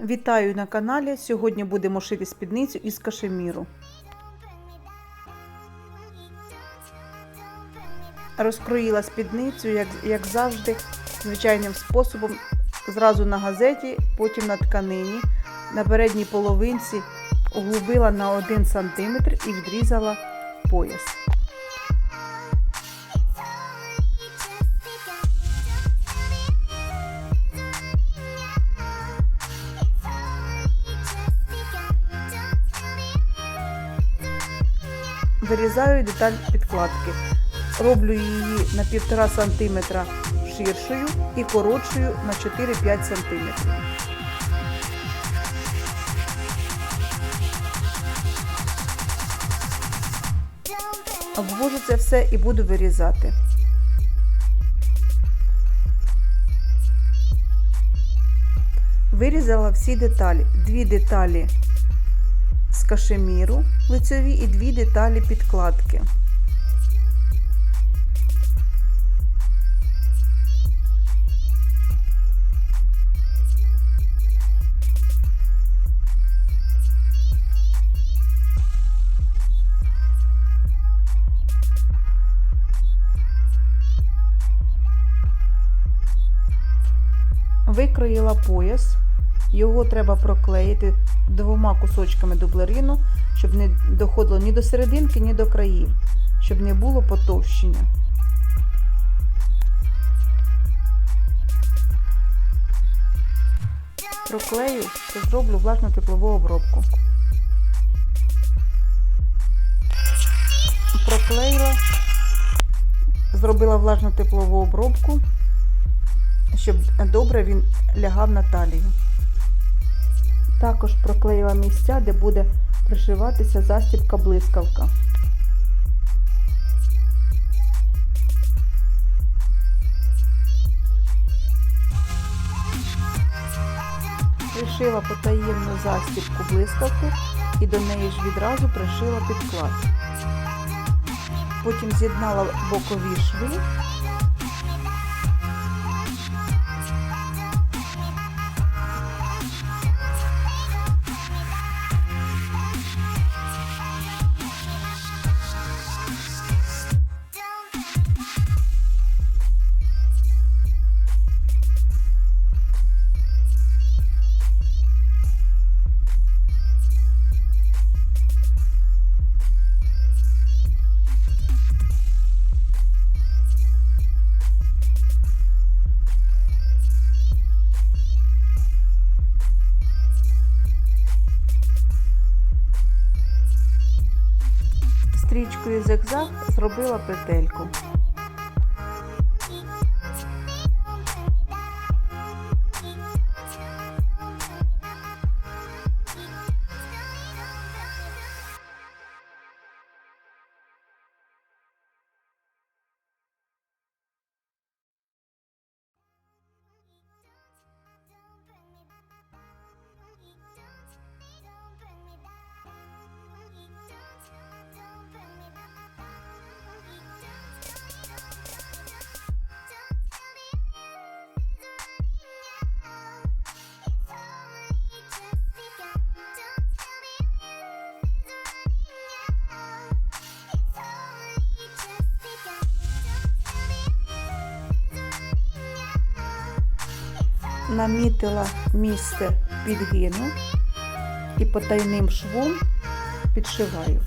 Вітаю на каналі. Сьогодні будемо шити спідницю із кашеміру. Розкроїла спідницю, як, як завжди, звичайним способом. Зразу на газеті, потім на тканині. На передній половинці углубила на 1 см і відрізала пояс. Вирізаю деталь підкладки. Роблю її на 1,5 см ширшою і коротшою на 4-5 см. Обвожу це все і буду вирізати. Вирізала всі деталі. Дві деталі кашеміру лицеві і дві деталі підкладки. Викроїла пояс. Його треба проклеїти двома кусочками дублерину, щоб не доходило ні до серединки, ні до країв, щоб не було потовщення. Проклею та зроблю влажну теплову обробку. Проклеїла, зробила влажну теплову обробку щоб добре він лягав на талію. Також проклеїла місця, де буде пришиватися застібка блискавка. Пришила потаємну застібку блискавку і до неї ж відразу пришила підклад. Потім з'єднала бокові шви стрічкою зигзаг зробила петельку. Намітила місце підгину і потайним швом підшиваю.